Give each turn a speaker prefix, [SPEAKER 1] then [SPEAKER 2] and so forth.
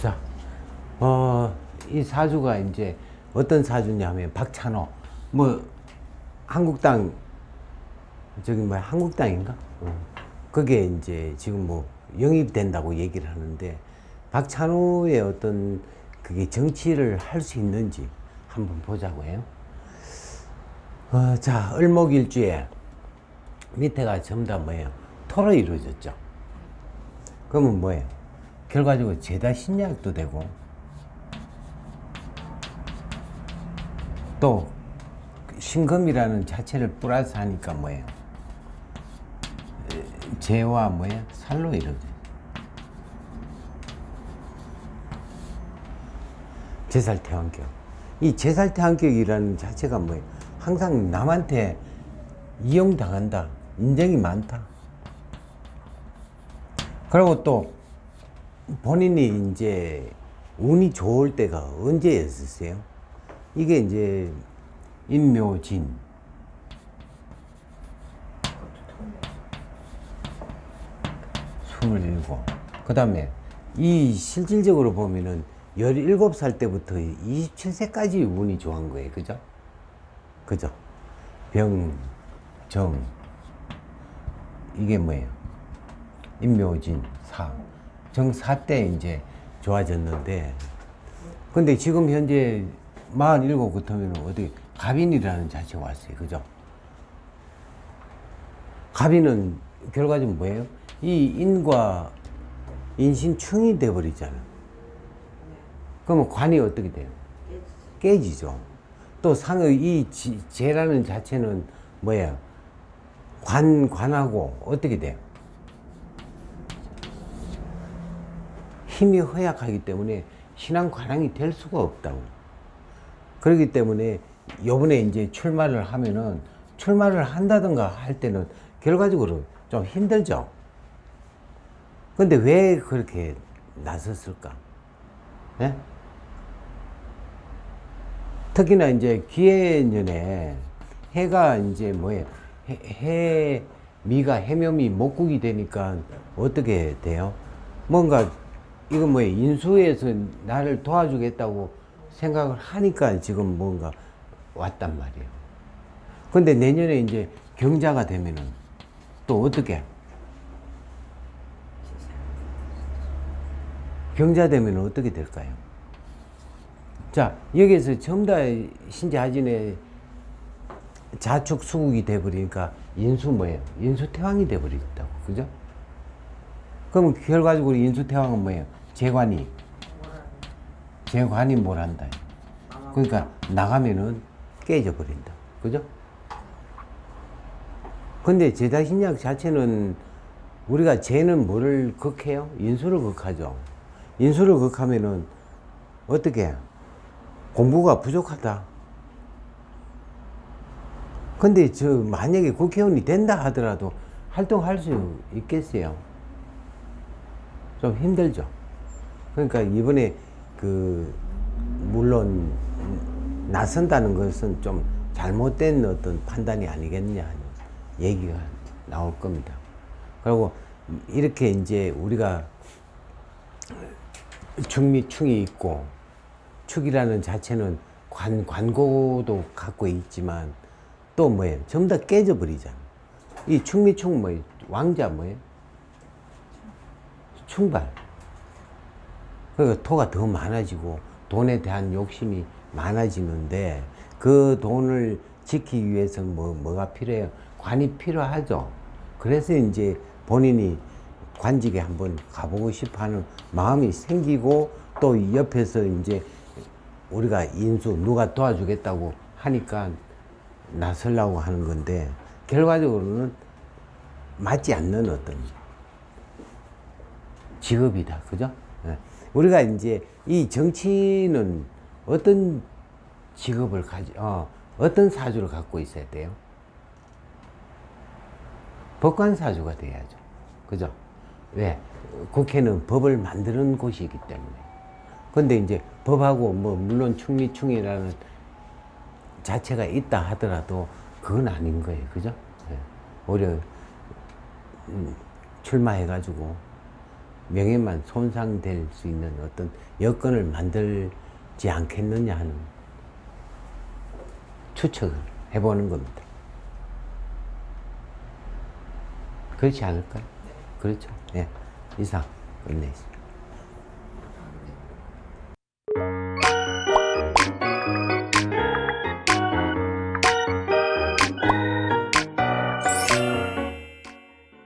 [SPEAKER 1] 자, 어, 이 사주가 이제 어떤 사주냐면 박찬호, 뭐 한국당 저기 뭐야 한국당인가? 어. 그게 이제 지금 뭐 영입된다고 얘기를 하는데 박찬호의 어떤 그게 정치를 할 수 있는지 한번 보자고 해요. 어, 자, 을목일주에 밑에가 전부 다 뭐예요? 토로 이루어졌죠. 그러면 뭐예요? 결과적으로 제다 신약도 되고 또 신금이라는 자체를 플러스 하니까 뭐예요? 에, 재와 뭐예요? 살로 이루어져요. 제살태왕격. 이 제살태왕격이라는 자체가 뭐예요? 항상 남한테 이용당한다. 인정이 많다. 그리고 또 본인이 이제 운이 좋을 때가 언제였었어요? 이게 이제 인묘진. 스물일곱. 그 다음에 이 실질적으로 보면은 17살 때부터 27세까지 운이 좋은 거예요. 그죠? 그죠? 병, 정. 이게 뭐예요? 인묘진, 사. 정사 때 이제 좋아졌는데, 근데 지금 현재 47 같으면 어떻게, 갑인이라는 자체가 왔어요. 그죠? 갑인은 결과적으로 뭐예요? 이 인과 인신충이 돼버리잖아. 그러면 관이 어떻게 돼요? 깨지죠. 또 상의 이 지- 재라는 자체는 뭐야? 관, 관하고 어떻게 돼요? 힘이 허약하기 때문에 신앙 관항이 될 수가 없다고. 그렇기 때문에 요번에 이제 출마를 하면은 출마를 한다든가 할 때는 결과적으로 좀 힘들죠. 근데 왜 그렇게 나섰을까? 예? 특히나 이제 기해년에 해가 이제 뭐예요? 해, 해 미가 해묘미 목국이 되니까 어떻게 돼요? 뭔가 이건 뭐예요? 인수에서 나를 도와주겠다고 생각을 하니까 지금 뭔가 왔단 말이에요. 근데 내년에 이제 경자가 되면은 또 어떻게? 경자 되면 어떻게 될까요? 자, 여기에서 전부 다 신자하진의 자축 수국이 돼버리니까 인수 뭐예요? 인수 태왕이 돼버린다고. 그죠? 그럼 결과적으로 인수 태왕은 뭐예요? 재관이. 재관이 뭘 한다. 그러니까 나가면은 깨져 버린다. 그죠? 근데 제다신약 자체는 우리가 재는 뭐를 극해요? 인수를 극하죠. 인수를 극하면은 어떻게? 공부가 부족하다. 근데 저 만약에 국회의원이 된다 하더라도 활동할 수 있겠어요? 좀 힘들죠. 그러니까 이번에 그 물론 나선다는 것은 좀 잘못된 어떤 판단이 아니겠냐 하는 얘기가 나올 겁니다. 그리고 이렇게 이제 우리가 충미충이 있고 축이라는 자체는 관, 관고도 갖고 있지만 또 뭐예요? 전부 다 깨져버리잖아. 이 충미충 뭐예요? 왕자 뭐예요? 충발. 그러니까 토가 더 많아지고 돈에 대한 욕심이 많아지는데 그 돈을 지키기 위해서 뭐, 뭐가 필요해요? 관이 필요하죠. 그래서 이제 본인이 관직에 한번 가보고 싶어 하는 마음이 생기고 또 옆에서 이제 우리가 인수 누가 도와주겠다고 하니까 나서려고 하는 건데 결과적으로는 맞지 않는 어떤 직업이다. 그죠? 예. 우리가 이제 이 정치는 어떤 직업을 가지, 어, 어떤 사주를 갖고 있어야 돼요? 법관 사주가 돼야죠. 그죠? 왜? 국회는 법을 만드는 곳이기 때문에. 근데 이제 법하고 뭐 물론 충리충이라는 자체가 있다 하더라도 그건 아닌 거예요. 그죠? 예. 오히려 음, 출마해가지고 명예만 손상될 수 있는 어떤 여건을 만들지 않겠느냐 하는 추측을 해보는 겁니다. 그렇지 않을까요? 그렇죠. 예. 이상 끝내겠습니다.